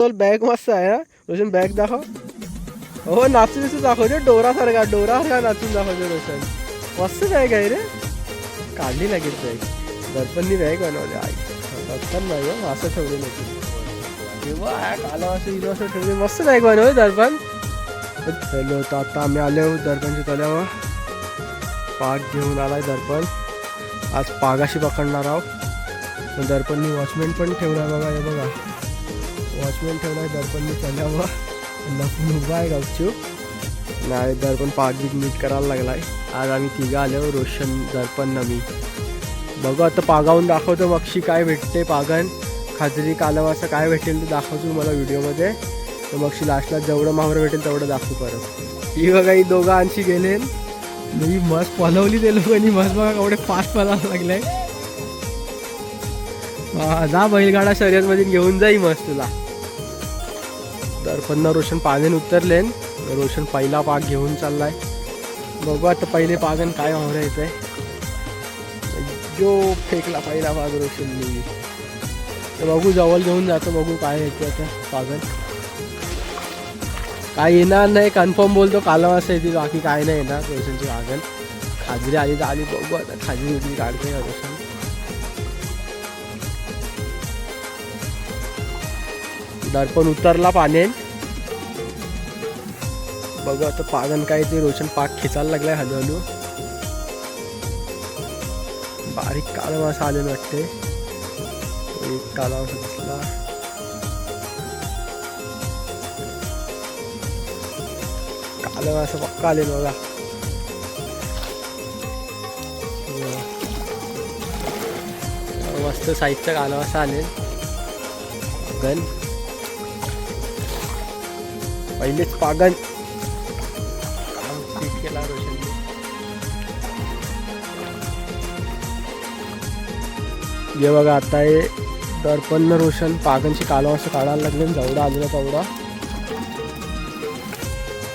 चल बॅग मस्त आहे ना रोशन बॅग दाखव. हो नाचून दिसून दाखवते डोरासारखा डोरासारखा नाचून दाखवते रोशन. मस्त बॅग आहे रे. काढली लागेल बॅग दर्पणनी बॅग बनवली. आई दर्पण नाही हो, असं ठेवली नाही तेव्हा काला असं असं ठेवली. मस्त बॅग बनवली दर्पण. हॅलो तर आता आम्ही आलो दर्पणच्या तल्यावर पाग घेऊन आलाय दर्पण. आज पागाशी पकडणार आहोत. दर्पणनी वॉचमॅन पण ठेवला बघा हे बघा. वॉचमॅन ठेवला आहे दर्पणनी तल्यावर लपून उभा आहे गपचूप नाही दर्पण पाग बीग मीट करायला लागलाय. आज आम्ही तिघं आलो रोशन दर्पण नमी. बघू आता पागावून दाखवतो मक्षी काय भेटते पागन. खाजरी कालवा असं काय भेटेल ते दाखवतो मला व्हिडिओमध्ये. तर मक्षी लास्टला जेवढं माहर भेटेल तेवढं दाखवू परत. ही बघा ही दोघं आणशी गेले मी मस्त पलवली ते लोकांनी मस्त बघा एवढे फास्ट पलायला लागले जा बैलगाडा शर्यतमध्ये घेऊन जाई मस्त तुला. तर पण रोशन पागन उतरलेन. रोशन पहिला पाग घेऊन चाललाय. बघू आता पहिले पागन काय वावरा आहे जो फेकला पहिला पाग रोशननी. तर बघू जवळ घेऊन जातो बघू काय येते आता पागन. काय येणार नाही कन्फर्म बोलतो कालवा असं येते बाकी काय नाही येणार रोशनची पागन. खाजरी आली तर आली बघू आता खाजरी काढते रोशन. दर्पण उतरला पाण्यात बघू आता पागन काय ते रोशन पाक खेचायला लागलाय हळूहळू. बारीक काळा मासा आले वाटते एक काळा मासा दिसला. काळा मासा पक्का आले बघा. मस्त साईजचा कालवासा आले गन पहिलेच पागन केला रोशन हे बघा आता हे दर्पण रोशन पागनची कालवा असं काढायला लागले जेवढा आलेला तेवढा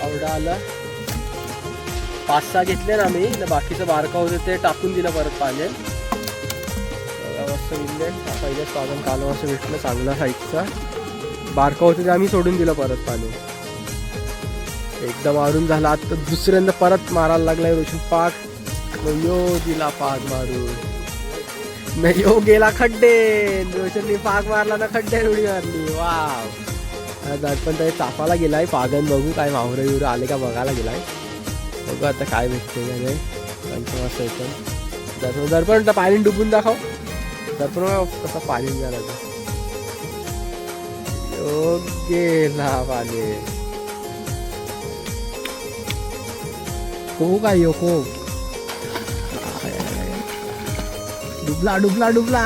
आवडा आला. पाच सहा घेतले ना आम्ही बाकीचं बारका होतं ते टाकून दिलं परत पाण्यात. मस्त पहिलेच पागन कालवा असं भेटलं चांगला साईजचा बारका होतं ते आम्ही सोडून दिलं परत पाणी एकदा मारून झाला. आता दुसऱ्यांदा परत मारायला लागलाय रोशन पाक. यो दिला पाक मारून. नाही यो गेला खड्डे. रोशनने पाक मारला ना खड्डे उडी मारली वाव पण त्या चापाला गेलाय. पागन बघू काय माहुर विवर आले का बघायला गेलाय. बघू आता काय भेटते का नाही. त्यांचं मस्त येतं दर्पण दर्पण पाणी डुबून दाखव. दर्पण बघा कसं पाणी झालं यो गेला पाणी. को काय यो को डुबला डुबला डुबला.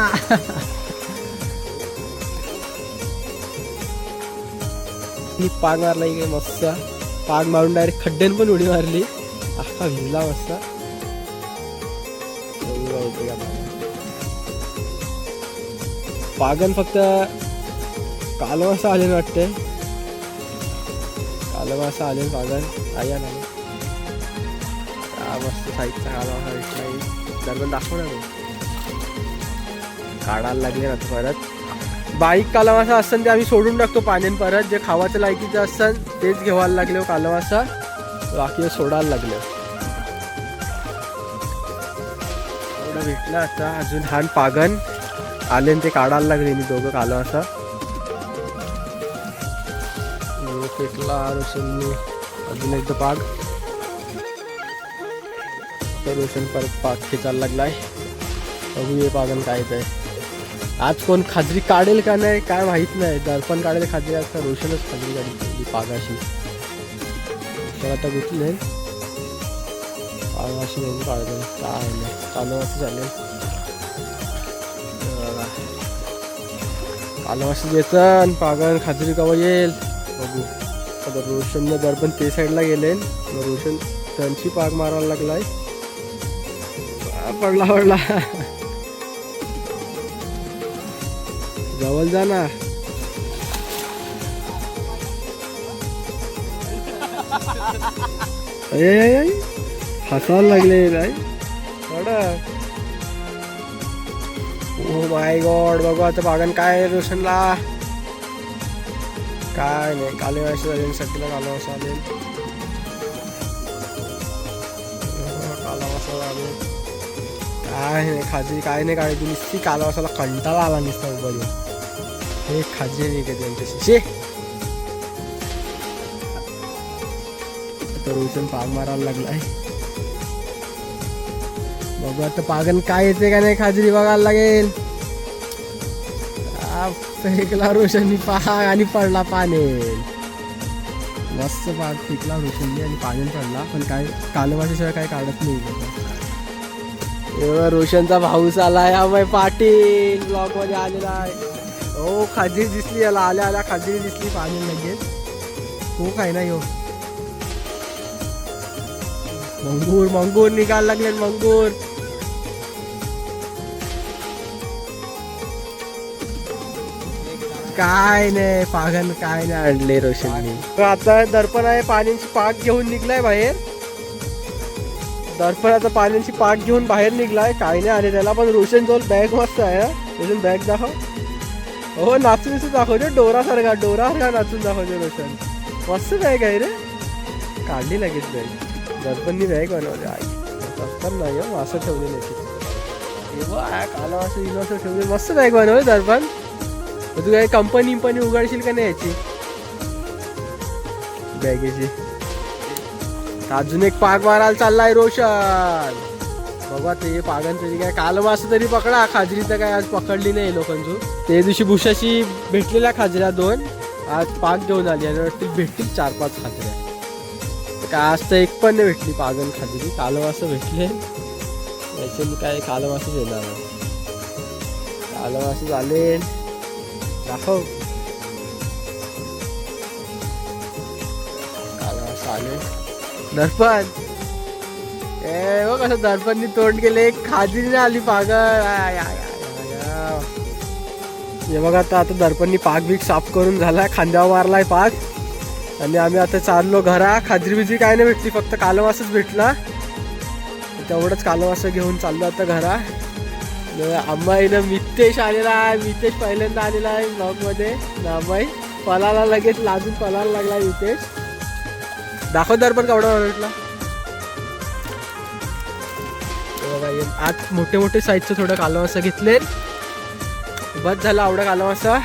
मी पाग मारला की मस्त. पाग मारून डायरेक्ट खड्ड्यान पण उडी मारली. अख्खा भिजला मस्त. पागन. फक्त कालवासा आले वाटते कालवासा आले पागन आया नाही. हा मस्त साईडचा काला वासा दरम्यान दाखव ना काढायला लागले ना आता परत. बाईक कालवासा असतं ते आम्ही सोडून टाकतो पाण्यान परत. जे खावाचं लायकीचं असतं तेच घेवायला लागले हो कालवासा. बाकी सोडायला लागलं. एवढं भेटलं आता अजून हान पागन. आले ते काढायला लागले मी दोघं कालवासा. पेटला अजून एकदा पाग. तर रोशन परत पाग खेचायला लागलाय. बघू हे पागन काय ते आज कोण खाजरी काढेल का नाही काय माहीत नाही. दर्पण काढेल खाजरी आज का रोशनच खाजरी काढली. पागाशी तर आता नाही. पागाशी नाही काढलं. काय नाही. चालू असं झालं कालवास येतं पागन खाजरी कवा येईल? बघू. आता रोशननं दर्पण ते साईडला गेले रोशन त्यांची पाग मारायला लागलाय. पडला पडला जवळ जा ना. अय, हसायला लागले नाही ओ माय गॉड बघू आता बागन काय रोशनला. काय नाही काले मासे आले सगळं काला वासा आले काला वासा आले काय नाही खाजी काय नाही. काय नुसती कालवासाला कंटाळा आला नुसता उभा हे खाजी नाही का त्यांच्याशी. शे! तर रोशन पाग मारायला लागलाय बघू आता पागन काय येते का नाही खाजरी बघायला लागेल. फेकला रोशन पाग आणि पडला पानेल मस्त पाग फेकला रोशननी आणि पाण्यात पडला. पण काय कालवाशीशिवाय काय काढत नाही. रोशनचा भाऊस आहे. अमय पाटील ब्लॉगमध्ये आलेला आहे. हो खाजरी दिसली याला. आल्या आल्या खाजरी दिसली पाणी लगेच. खूप आहे ना यो मंगूर मंगूर निघायला लागले मंगूर. काय नाही पागन काय नाही आणले रोशन तर आता दर्पण आहे पाण्याची पाक घेऊन निघलाय बाहेर. दर्पणाचा पाण्याची पाक घेऊन बाहेर निघलाय. काय नाही आले त्याला पण रोशन जोल बॅग मस्त आहे हा. रोशन बॅग दाखव. हो नाचून नाचून डोरासारखा डोरासारखा नाचून दाखवते रोशन. मस्त बॅग आहे रे. काढली लगेच बॅग दर्पणनी बॅग बनवली. आई असतात नाही हो असं ठेवली नाही काला असं इनो असं ठेवली मस्त बॅग बनवलं दर्पण. तू काही कंपनी इंपनी उघडशील का नाही याची? बॅगेची अजून एक पाग मारायला चाललाय रोशन. बघा ते पागन तरी काय काल असं तरी पकडा. खाजरी तर काय आज पकडली नाही लोकांचू ते दिवशी भुशाशी भेटलेल्या खाजऱ्या दोन. आज पाग घेऊन आली आणि वाटतं भेटतील चार पाच खाजऱ्या. काय आज तर एक पण नाही भेटली पागन खाजरी. कालवासं भेटले. याच्यानी काय कालवास येणार कालवास झाले दाखव. कालवास आले दर्पण. ए बघ कसं दर्पणनी तोंड केले खाजी नाही आली पागल. हे बघा आता आता दर्पणनी पाक बीक साफ करून झाला खांद्यावर मारलाय पाक. आणि आम्ही आता चाललो घरा खाजरी बिजरी काय नाही भेटली फक्त कालवासच भेटला. तेवढंच कालवासं घेऊन चाललो आता घरा. अम्माईनं मितेश आलेला आहे मितेश पहिल्यांदा आलेला आहे ब्लॉगमध्ये अम्माई पलाला लगेच लाजून पलायला लागला मितेश. दाखव दर्पण केवढा भेटला हे आज मोठे मोठे साईजचं थोडं कालवासा घेतले. बस झालं आवडा कालवासा.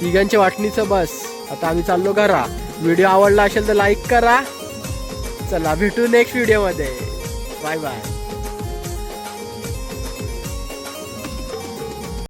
तिघांच्या वाटणीचं बस. आता आम्ही चाललो घरा. व्हिडिओ आवडला असेल तर लाईक करा. चला भेटू नेक्स्ट व्हिडिओमध्ये बाय बाय